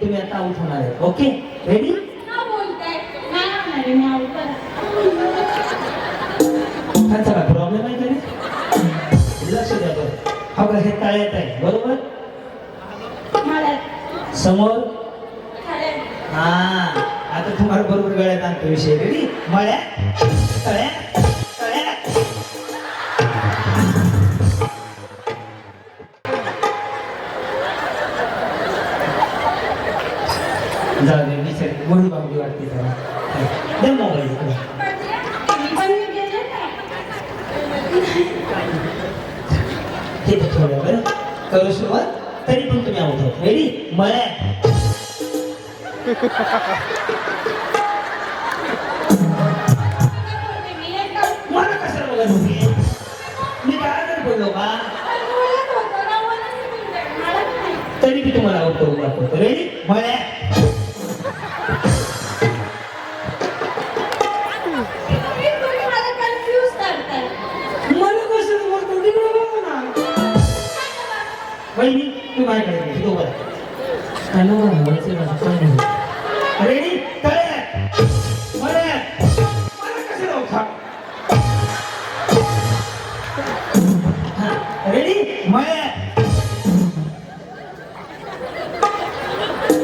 तुम्ही आता आउट होणार आहे. ओके रेडी काय प्रॉब्लेम आहे तरी लक्ष द्या बरं. हा बघा हे तळ्यात आहे. बरोबर? समोर? हा. आता तुम्हाला बरोबर गळ्यात आणतो विषय. रेडी मळ्या जाऊ दे विचार गोडी बाबडी वाटते जरा. दे मोबाईल इकडे. ते तर थोडं बरं करू सुरुवात. तरी पण तुम्ही आउट होत. रेडी मळ्या मी एक काम- तरी मी तुम्हाला आउट करून दाखवतो. रेडी मळ्या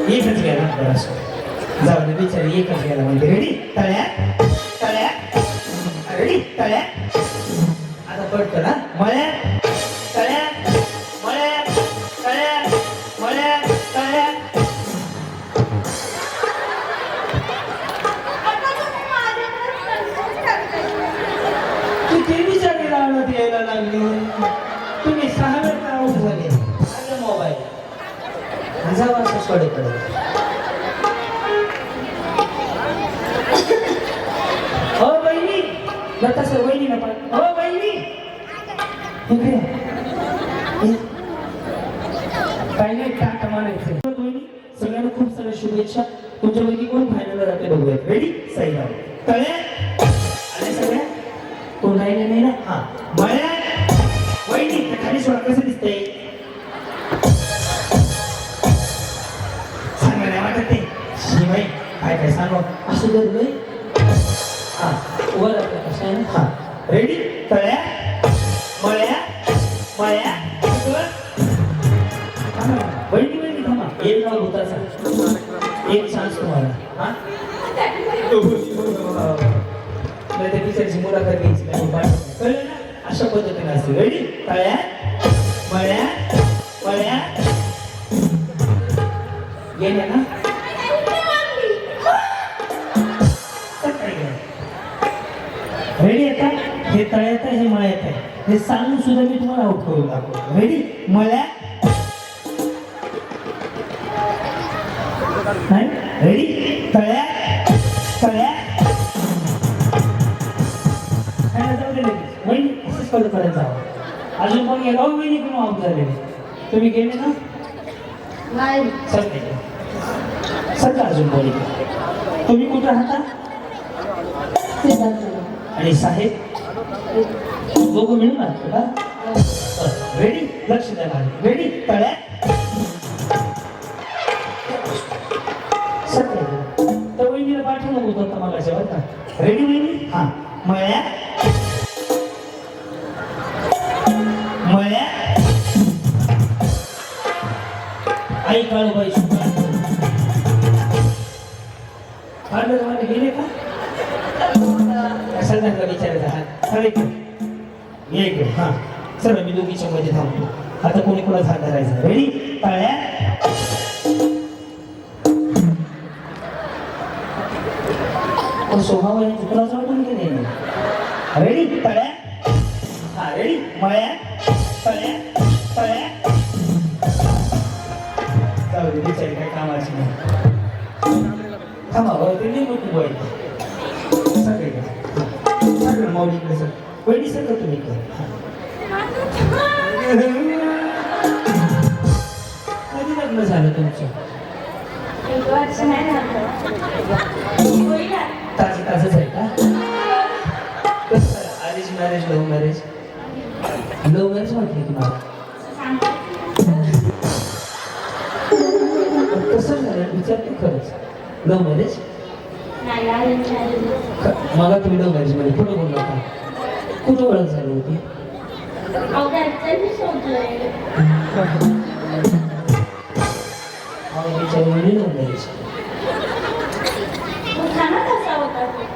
एकच गेला बरं जाऊ दे बिचारी एकच गेला म्हणजे रेडी तळ्या तळ्यात रेडी तळ्यात आता पटकन हा मळ्यात तळ्या मळ्यात तळ्या मळ्यात तळ्यात किती बिचारी यायला लागली मोबाईल जाऊ असं सोडेकडे हो बहिणी. लता सर बहिणी ना पण हो बहिणी. इकडे या. काय नाही टाटा म्हणायचं हो, बहिणी. सगळ्यांना खूप साऱ्या शुभेच्छा. तुमच्यापैकी कोण फायनल राहते बघूयात. रेडी सही राहू तळे आले सगळ्या? कोण राहिले नाही ना? हा. मळ्या वहिनी खाली सोडा कसं दिसतंय? काय काय सांगू असं धरलंय हा वर आता हा. रेडी तळ्या? मळ्या? मळ्या? बहिणी बहिणी थांबा. एक नाव भूताचा. एक चान्स तुम्हाला. हा? नाही त्या टीचरची मुलाखत घ्यायची. नाही कळलं ना? अशा पद्धतीने असते. रेडी तळ्या? मळ्या? मळ्या? गेल्या ना? रेडी आहे का? हे तळ्यात आहे हे मळ्यात आहे. हे सांगून सुद्धा मी तुम्हाला आउट करून दाखवतो. रेडी मळ्या? रेडी तळ्या? तळ्या? असंच करायला जावं अजून कोण गेला? हो वहिनी पण आउट झालेले तुम्ही गेले ना? नाही. सर अजून बोली तुम्ही कुठं राहता? आणि साहेब दोघं मिळून राहतो का? रेडी लक्ष द्या माझ्या रेडी तळ्या. सत्य तर वहिनीला पाठवलं होतं आता मला बरं रेडी वहिनी? हा. मळ्या. सगळ्यांना विचारायचा हा सर एक ये इकडे. हा. सर मी दोघीच्या मध्ये थांबतो. आता कोणी कोणाचा हात धरायचा? रेडी टाळ्या पण स्वभाव आहे कुणाचा वाटून की नाही? रेडी टाळ्या हा रेडी मळ्या? पळ्या तळ्या जाऊ दे बिचारी काय कामाची नाही. थांबा भाऊ ते नाही मोठी सगळे सगळं माऊलीकडे सर. वहिनी सगळं तुम्ही कर कधी लग्न झालं तुमचं. ताज ताजच आहे का? Arrange marriage love marriage love marriage म्हटलं तुम्हाला. कसं झालं विचारते खरंच. लव्ह मॅरेज मला तुम्ही मॅरेजमध्ये कुठं बोलला होता कुठं ओळख झाली होती?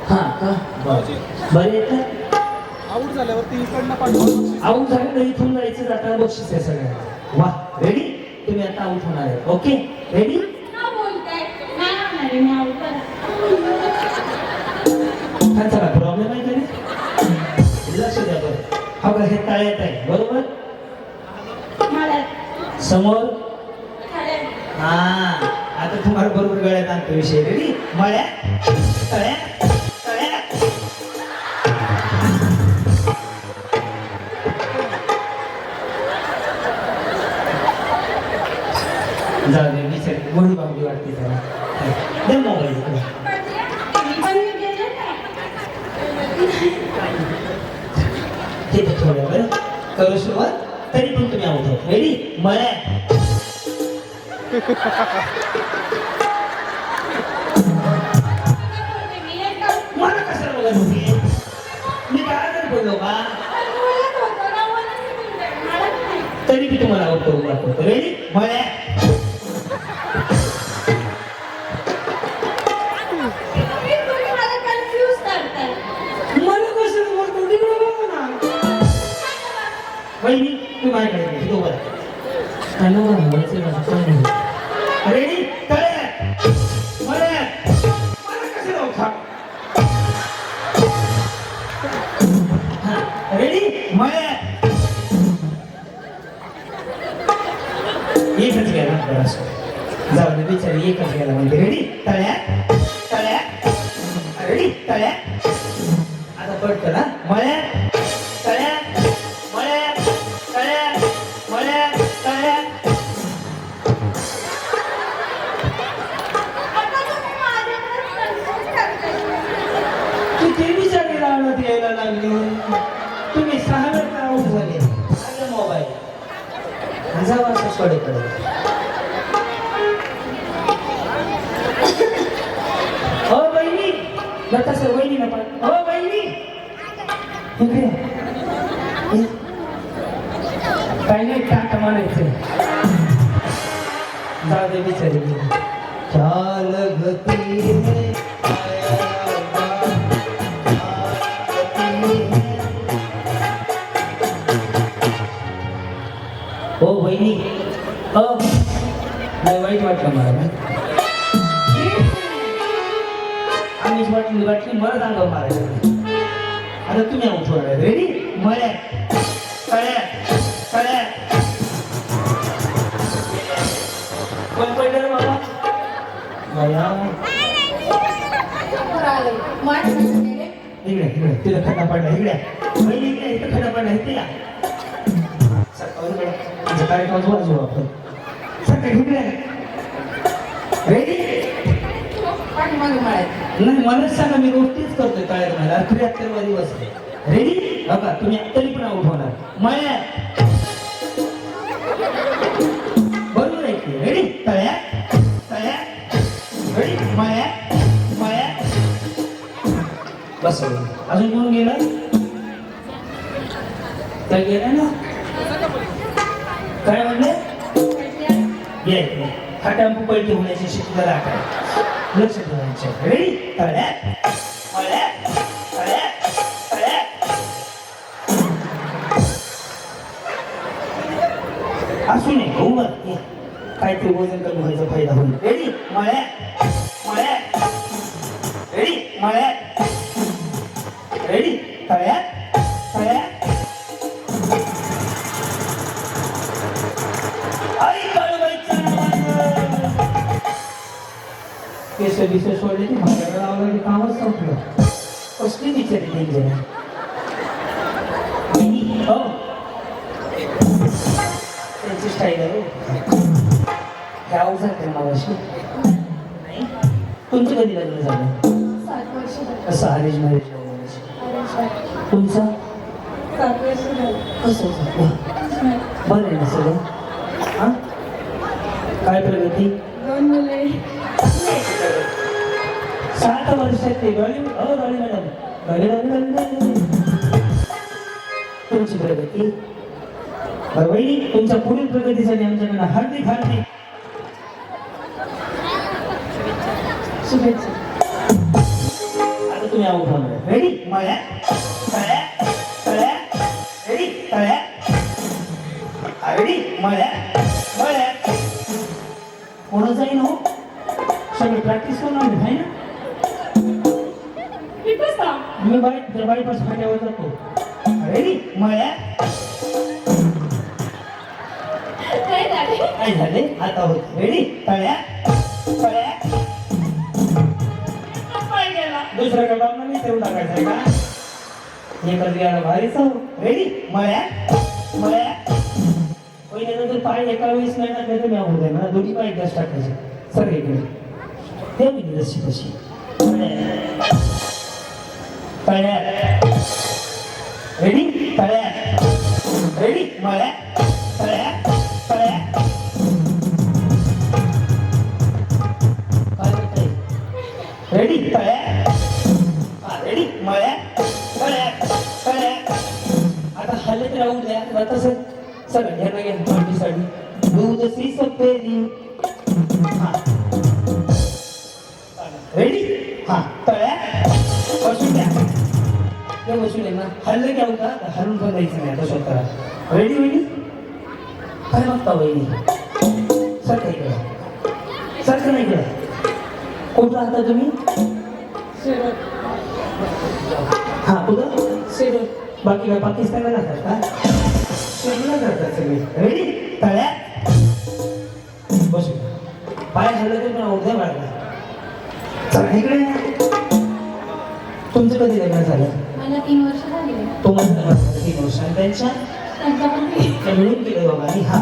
हा का? बरं. बरं येतं आऊट झाल्यावरती इकडनं पाठवा. आऊट झालं तर इथून जायचं जाताना बक्षीस आहे सगळ्यांना. वा रेडी तुम्ही आता आऊट होणार आहे. ओके रेडी बरं हा तळ्यात आहे बरोबर? समोर? हा आता तुम्हाला बरोबर गळ्यात आणतो विषय रेडी? मळ्या तळ्या तळ्या जाऊ दे विचार गोडी बांगडी वाटते त्याला. दे मोबाईल इकडे. मी पण मी गेले ना ते तर थोड्या वेळ करू सुरुवात. तरी पण तुम्ही होत रेडी मळ्या मला कशाला बघत होती मी काय तरी बोललो का? मी तुम्हाला आउट करून दाखवतो. रेडी मळ्या वहिनी हॅलो नाही. रेडी तळ्या मळ्या मला रेडी मळ्या एकच गेला जाऊ दे बिचारी एकच गेला म्हणजे रेडी तळ्या तळ्या रेडी तळ्या आता पडतं ना मळ्या लागली तुम्ही सहा वेळ आऊट झाले? सगळे मोबाईल. हजार वाजता सोडेकडे हो बहिणी. लता सर बहिणी ना हो बहिणी. काय नाही टाटा म्हणायचं जाऊ दे बिचारी. चाल गती है हो. नाही वाईट वाटलं मला ना. आम्हीच वाटली वाटली मला सांगा हो मारायला आता तुम्ही उठवा रेडी मळ्या कळ्या कळ्या कोण पहिलं रे बाबा? बया इकडे इकडे. तिला खड्डा पडला. इकडे. पहिली इकडे खड्डा पडला. तिला सकाळी आपण. सकाळी इकडे रेडी नाही मलाच सांगा मी गोष्टीच करतोय काय मला त्र्याहत्तर दिवस रेडी बघा तुम्ही तरी पण आउट होणार. मळ्या बरोबर आहे की? रेडी तळ्या तळ्या रेडी मळ्या मळ्या बस अजून कोण गेलं? काय गेलं ना? काय म्हणले? ये खाटांपू पैठे होण्याची शिकलेला काय लक्ष ठेवायचं रेडी तळ्या मळ्या तळ्या तळ्या असू नये. भाऊ बरं. ये. काय ते वजन कमी व्हायचा फायदा होईल. रेडी मळ्या मळ्या रेडी मळ्या रेडी तळ्या केस बिस सोडले की माझ्याकडे लावलं की कामच संपलं. कसली बिचारी डेंजर हो. त्यांची स्टाईल आहे अवघड आहे मावाशी. नाही. तुमचं कधी लग्न झालं. कसं अरेंज मॅरेज. तुमचं. कसं बरं आहे ना सगळं. हां? काय प्रगती? दोन मुले. सात वर्षात ते madam Dolly Dolly Dolly Dolly तुमची प्रगती बरं वहिनी तुमच्या पुढील प्रगतीसाठी आमच्याकडे हार्दिक हार्दिक शुभेच्छा आता तुम्ही आऊट होणार रेडी मळ्या तळ्या तळ्या रेडी तळ्या रेडी मळ्या मळ्या कोणाचाही नो सगळं प्रॅक्टिस करून आम्ही आहे ना Now, मी बाई त्या बाईपास फाट्यावर जातो. रेडी मळ्या? काय झाले? काय झाले? आता होत रेडी तळ्या? तळ्या? पाय गेला. दुसऱ्या गटांना मी तेवढं टाकायचं का? हे कधी भारीच हो रेडी मळ्या? मळ्या? पहिल्यानंतर पाय एका वेळेस नाही टाकले तर मी आवडत आहे मला दोन्ही पाय एकदाच टाकायचे. सर इकडे ते मी जशी तशी. तळ्या रेडी तळ्या रेडी मळ्या तळ्या तळ्या काय करताय रेडी तळ्या रेडी मळ्या तळ्या तळ्या आता हलत राहू द्या. आता सर सर ह्यांना घ्या. मांडीसाठी दूध सी सफेदी हा. रेडी ते बसून आहे ना. हल्लं घ्या होता हलून पण द्यायचं नाही आता स्वतःला. रेडी वहिनी? काय बघता वहिनी? सर काय केलं सर का नाही केलं कुठं राहता तुम्ही? हा कुठं? सेडो बाकी काय पाकिस्तानला जातात का? सेडोला जातात सगळे. रेडी तळ्या? बसू पाय हल्लं तर पण उद्या बाळगा चला इकडे. तुमचं कधी लग्न झालं? तीन वर्ष झाली. तुम्हाला लग्न झालं तीन वर्ष आणि त्यांच्या पण मिळून केलं दोघांनी हा.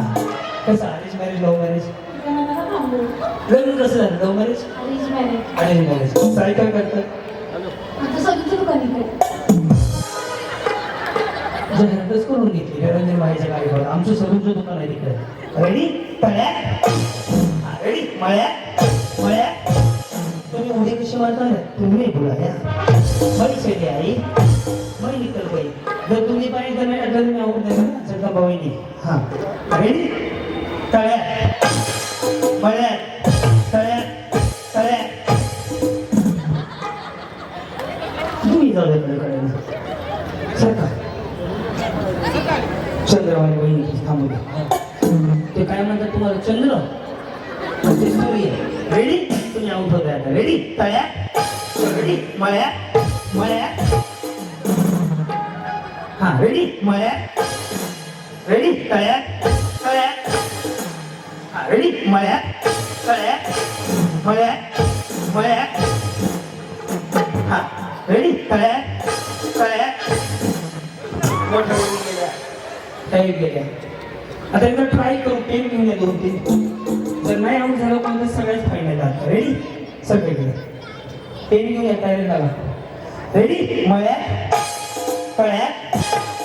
कसं अरेंज मॅरेज लव्ह मॅरेज. लग्न कसं झालं? Love marriage. Arrange marriage Sai काय करतात? आता दुकानीकडे. जाहिरातच करून घेतली. निरंजन भाईच्या गाडीवर आमचं दुकान आहे तिकडे. रेडी तळ्या रेडी मळ्या मळ्या तुम्ही उडी कशी मारता तुम्ही बोला या. बरी आई. बरी निकल बाई जर तुम्ही पाहिजे तर नाही टाकलं मी आवडत नाही ना जगता भाऊनी हा. रेडी तळ्या मळ्या तळ्या तळ्या तुम्ही जाऊ दे कडे सर चंद्रवाणी बहिणी थांबू ते काय म्हणतात तुम्हाला? चंद्र. ते सूर्य. रेडी तुम्ही आउट होता आता रेडी तळ्या रेडी मळ्या मळ्या रेडी मळ्या रेडी तळ्या तळ्या हा रेडी मळ्यात तळ्या मळ्या मळ्या हा रेडी तळ्या तळ्या मोठ्या मुली गेल्या काही गेल्या आता एकदा ट्राय करू पेन घेऊन या दोन जर नाही आऊट झालं पण तर सगळ्याच फायनल जातात रेडी सगळीकडे पेन घेऊन या तयारी झाला रेडी मळ्या कळ्या कळ्या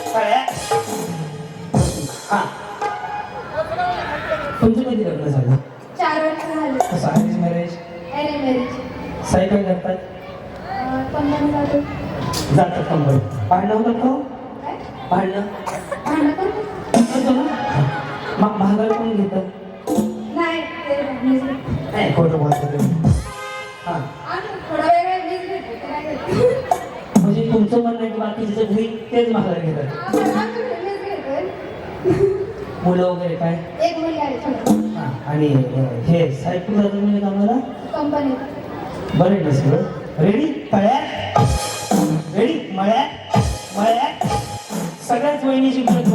हा. तुमचं कधी लग्न झालं? चार वर्ष झाले. कसं अरेंज मॅरेज marriage. सायकल करतात? जातो. जातात का हो? काय? भांडण? करतो? ना? महागाई कोण घेतं? नाही, खोटं बोलतो हां. म्हणजे तुमचं म्हणणं की बाकीचे घरी तेच महागाई घेतात आपण आमचं business घेतोय. मुलं वगैरे काय? एक मुलगी आहे छोटी. हां आणि अं, हे सायकल जातं म्हणजे कामाला कंपनीत. बरं ना सगळं. रेडी तळ्या रेडी मळ्या मळ्या सगळ्याच वहिनीची प्रत